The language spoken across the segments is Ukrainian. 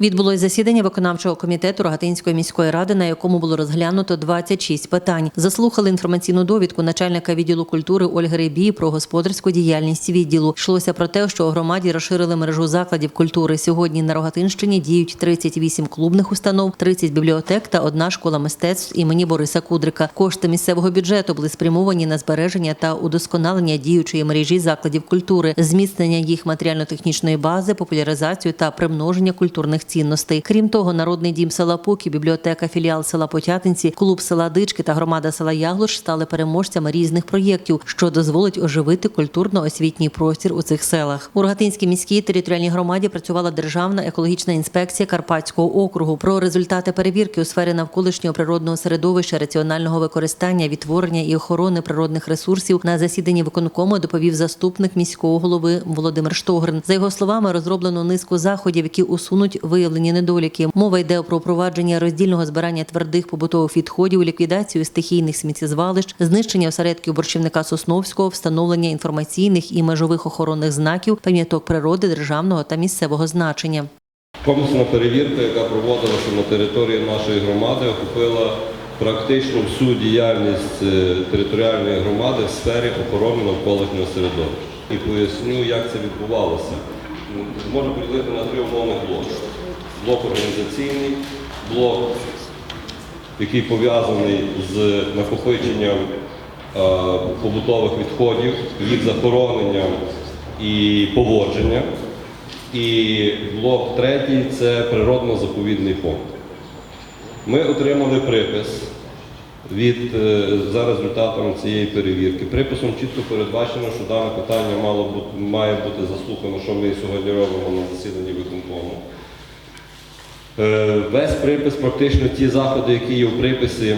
Відбулось засідання виконавчого комітету Рогатинської міської ради, на якому було розглянуто 26 питань. Заслухали інформаційну довідку начальника відділу культури Ольги Рибії про господарську діяльність відділу. Йшлося про те, що у громаді розширили мережу закладів культури. Сьогодні на Рогатинщині діють 38 клубних установ, 30 бібліотек та одна школа мистецтв імені Бориса Кудрика. Кошти місцевого бюджету були спрямовані на збереження та удосконалення діючої мережі закладів культури, зміцнення їх матеріально-технічної бази, популяризацію та примноження культурних цінностей. Крім того, народний дім села Пуки, бібліотека філіал села Потятинці, клуб села Дички та громада села Яглуш стали переможцями різних проєктів, що дозволить оживити культурно-освітній простір у цих селах. У Рогатинській міській територіальній громаді працювала Державна екологічна інспекція Карпатського округу. Про результати перевірки у сфері навколишнього природного середовища, раціонального використання, відтворення і охорони природних ресурсів на засіданні виконкому доповів заступник міського голови Володимир Штогрин. За його словами, розроблено низку заходів, які усунуть виявлені недоліки. Мова йде про впровадження роздільного збирання твердих побутових відходів, ліквідацію стихійних сміттєзвалищ, знищення осередків борщівника Сосновського, встановлення інформаційних і межових охоронних знаків, пам'яток природи державного та місцевого значення. Комплексна перевірка, яка проводилася на території нашої громади, охопила практично всю діяльність е, територіальної громади в сфері охорони навколишнього середовища. І поясню, як це відбувалося. Можна поділити на три умовних блоки. Блок організаційний, блок, який пов'язаний з накопиченням е, побутових відходів, їх захороненням і поводженням. І блок третій це природно-заповідний фонд. Ми отримали припис від, е, за результатом цієї перевірки. Приписом чітко передбачено, що дане питання мало має бути заслухано, що ми сьогодні робимо на засіданні виконкому. Е, Весь припис, практично ті заходи, які є в приписі,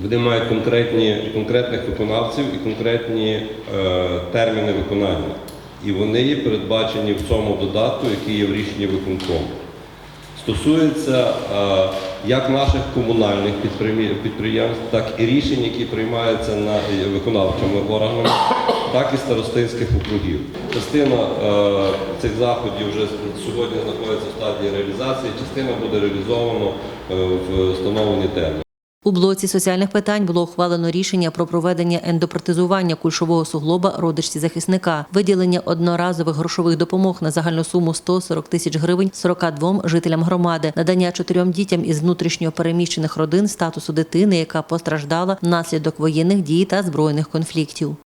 вони мають конкретні, конкретних виконавців і конкретні е, терміни виконання. І вони є передбачені в цьому додатку, який є в рішенні виконкому. Стосується е, як наших комунальних підприємств, так і рішень, які приймаються на е, виконавчими органами, так і старостинських округів. Частина е, цих заходів вже сьогодні знаходиться в стадії реалізації, частина буде реалізовано е, в встановлені терміни. У блоці соціальних питань було ухвалено рішення про проведення ендопротезування кульшового суглоба родичці захисника, виділення одноразових грошових допомог на загальну суму 140 тисяч гривень 42 жителям громади, надання чотирьом дітям із внутрішньо переміщених родин статусу дитини, яка постраждала внаслідок воєнних дій та збройних конфліктів.